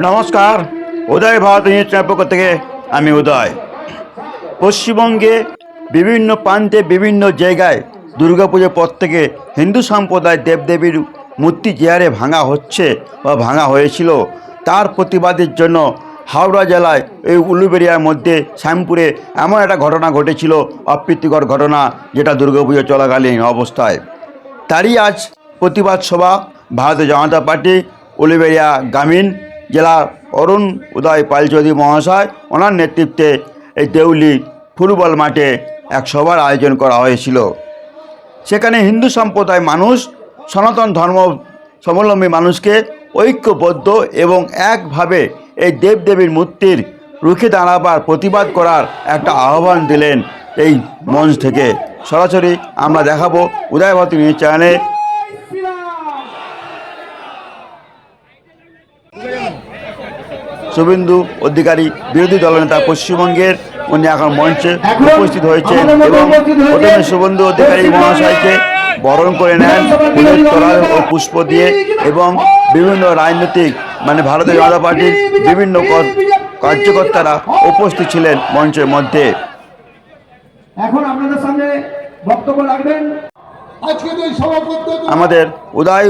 নমস্কার। উদয় Bharat news channel পক্ষ থেকে আমি উদয়। পশ্চিমবঙ্গে বিভিন্ন প্রান্তে, বিভিন্ন জায়গায় দুর্গাপুজোর পর থেকে হিন্দু সম্প্রদায় দেবদেবীর মূর্তি যে হারে ভাঙা হচ্ছে বা ভাঙা হয়েছিল, তার প্রতিবাদের জন্য হাওড়া জেলায় এই উলুবেরিয়ার মধ্যে শ্যামপুরে এমন একটা ঘটনা ঘটেছিল, অপ্রীতিকর ঘটনা, যেটা দুর্গাপুজো চলাকালীন অবস্থায়। তারই আজ প্রতিবাদ সভা ভারতীয় জনতা পার্টি উলুবেড়িয়া গ্রামীণ জেলা অরুণ উদয় পাল চৌধুরী মহাশয়, ওনার নেতৃত্বে এই দেউলি ফুটবল মাঠে এক সভার আয়োজন করা হয়েছিল। সেখানে হিন্দু সম্প্রদায় মানুষ, সনাতন ধর্ম স্বাবলম্বী মানুষকে ঐক্যবদ্ধ এবং একভাবে এই দেবদেবীর মূর্তির রুখে দাঁড়াবার প্রতিবাদ করার একটা আহ্বান দিলেন এই মঞ্চ থেকে। সরাসরি আমরা দেখাবো উদয়ভারতী নিউজ চ্যানেলে। শুভেন্দু অধিকারী বিরোধী দলনেতা পশ্চিমবঙ্গের উনি এখন মঞ্চে উপস্থিত হয়েছেন এবং প্রথমে শুভেন্দু অধিকারী মহাশয়কে বরণ করে নেন। ফুলের ও পুষ্প দিয়ে এবং বিভিন্ন রাজনৈতিক মানে ভারতীয় জনতা পার্টির বিভিন্ন কার্যকর্তারা উপস্থিত ছিলেন মঞ্চের মধ্যে। এখন আপনাদের সামনে বক্তব্য রাখবেন। আমাদের উদয়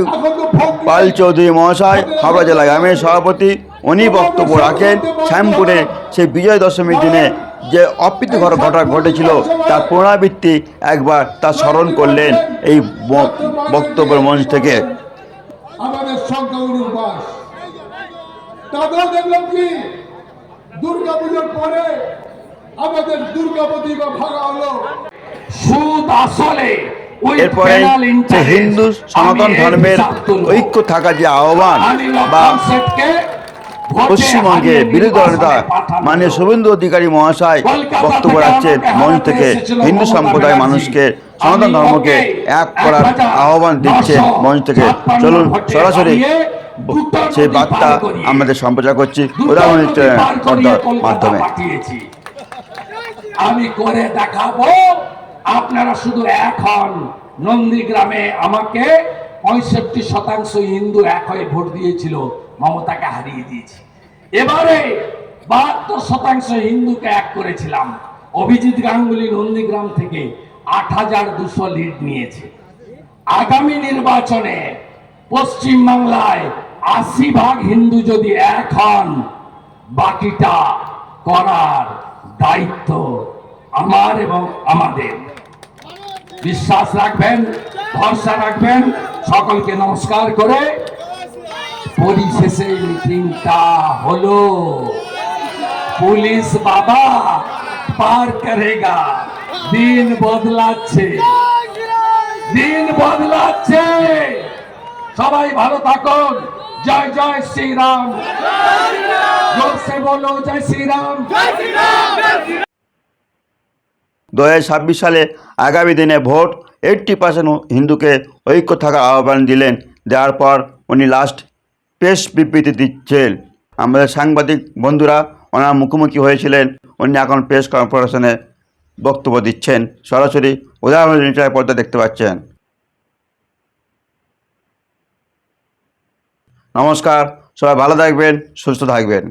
পাল চৌধুরী মহাশয় হাওড়া জেলা গ্রামের সভাপতি উনি বক্তব্য রাখেন। শ্যামপুরে সেই বিজয় দশমীর দিনে যে অপ্রীতিকর ঘটনা ঘটেছিল তার পুনরাবৃত্তি একবার তা স্মরণ করলেন এই ব- বক্তব্যের মঞ্চ থেকে। আমাদের সংখ্যাগুরুর বাস। তাতেও দেখলাম কি? দুর্গা পুজোর পরে আমাদের দুর্গা প্রতিমা ভাঙা হলো। সুদ আসলে এরপরে হিন্দু সনাতন ধর্মের ঐক্য থাকা যে আহ্বান বা পশ্চিমবঙ্গে বিরোধী দলনেতা নির্বাচনে পাঠানো মানে শুভেন্দু অধিকারী মহাশয় বক্তব্য রাখছেন মঞ্চ থেকে হিন্দু সম্প্রদায় মানুষকে সনাতন ধর্মকে এক করার আহ্বান দিচ্ছেন মঞ্চ থেকে। চলুন সরাসরি সেই বার্তা আমাদের সম্প্রচার করছি উদাহরণ মাধ্যমে। আমি করে দেখাবো আপনারা শুধু এখন নন্দীগ্রামে আমাকে পঁয়ষট্টি শতাংশ হিন্দু এক হয়ে ভোট দিয়েছিল। মমতাকে হারিয়ে দিয়েছি। এবারে বাহাত্তর শতাংশ হিন্দুকে এক করেছিলাম। অভিজিৎ গাঙ্গুলি নন্দীগ্রাম থেকে আট হাজার দুশো লিড নিয়েছে। আগামী নির্বাচনে পশ্চিম বাংলায় আশি ভাগ হিন্দু যদি এক হন, বাকিটা করার দায়িত্ব আমার এবং আমাদের। বিশ্বাস রাখবেন, ভরসা রাখবেন, সকলকে নমস্কার করে পরিশেষে মিটিংটা হলো। পুলিশ বাবা পার করেগা। দিন বদলাচ্ছে। দিন বদলাচ্ছে। সবাই ভালো থাকুন। জয় জয় শ্রীরাম। জোরসে বলো, জয় শ্রীরাম। দু হাজার ছাব্বিশ সালে আগামী দিনে ভোট এইট্টি পার্সেন্ট হিন্দুকে ঐক্য থাকার আহ্বান দিলেন। দেওয়ার পর উনি লাস্ট প্রেস বিবৃতি দিচ্ছেন। আমাদের সাংবাদিক বন্ধুরা, ওনার মুখোমুখি হয়েছিলেন, উনি এখন প্রেস কনফারেশনে বক্তব্য দিচ্ছেন। সরাসরি উদাহরণ পর্দা দেখতে পাচ্ছেন। নমস্কার, সবাই ভালো থাকবেন, সুস্থ থাকবেন।